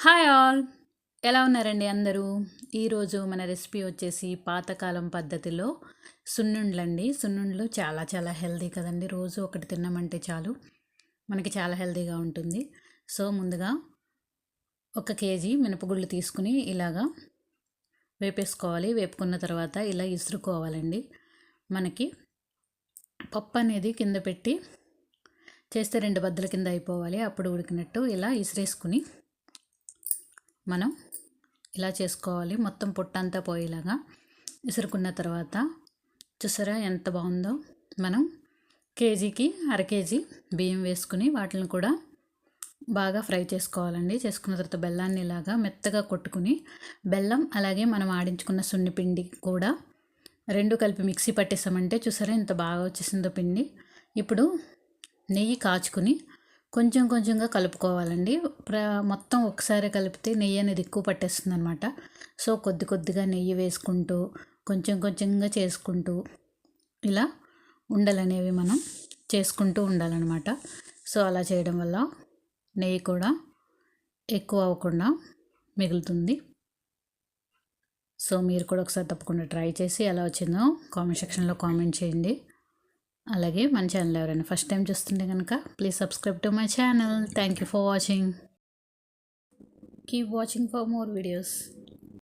Hi all ఎలా ఉన్నారండి అందరూ? ఈరోజు మన రెసిపీ వచ్చేసి పాతకాలం పద్ధతిలో సున్నుండ్లండి. సున్నుండ్లు చాలా చాలా హెల్దీ కదండి. రోజు ఒకటి తిన్నామంటే చాలు. మనకి చాలా హెల్దీగా ఉంటుంది. సో ముందుగా ఒక కేజీ మినపగుళ్ళు తీసుకుని ఇలాగా వేపేసుకోవాలి. వేపుకున్న తర్వాత ఇలా ఇసురుకోవాలండి. మనకి పప్పు అనేది కింద పెట్టి చేస్తే రెండు బద్దల కింద అయిపోవాలి. అప్పుడు ఉడికినట్టు ఇలా ఇసిరేసుకుని మనం ఇలా చేసుకోవాలి. మొత్తం పొట్టంతా పోయేలాగా విసురుకున్న తర్వాత చూసారా ఎంత బాగుందో? మనం కేజీకి అర కేజీ బియ్యం వేసుకుని వాటిని కూడా బాగా ఫ్రై చేసుకోవాలండి. చేసుకున్న తర్వాత బెల్లాన్ని ఇలాగా మెత్తగా కొట్టుకుని బెల్లం అలాగే మనం ఆడించుకున్న సున్ని పిండి కూడా రెండు కలిపి మిక్సీ పట్టేసామంటే చూసారా ఎంత బాగా వచ్చేసిందో పిండి. ఇప్పుడు నెయ్యి కాచుకుని కొంచెం కొంచెంగా కలుపుకోవాలండి. ప్ర మొత్తం ఒకసారి కలిపితే నెయ్యి అనేది ఎక్కువ పట్టేస్తుంది అనమాట సో కొద్ది కొద్దిగా నెయ్యి వేసుకుంటూ కొంచెం కొంచెంగా చేసుకుంటూ ఇలా ఉండలనేవి మనం చేసుకుంటూ ఉండాలన్నమాట. సో అలా చేయడం వల్ల నెయ్యి కూడా ఎక్కువ అవ్వకుండా మిగులుతుంది. సో మీరు కూడా ఒకసారి తప్పకుండా ట్రై చేసి ఎలా వచ్చిందో కామెంట్ సెక్షన్లో కామెంట్ చేయండి. అలాగే మన ఛానల్ ఎవరైనా ఫస్ట్ టైం చూస్తుంటే కనుక please subscribe to my channel thank you for watching keep watching for more videos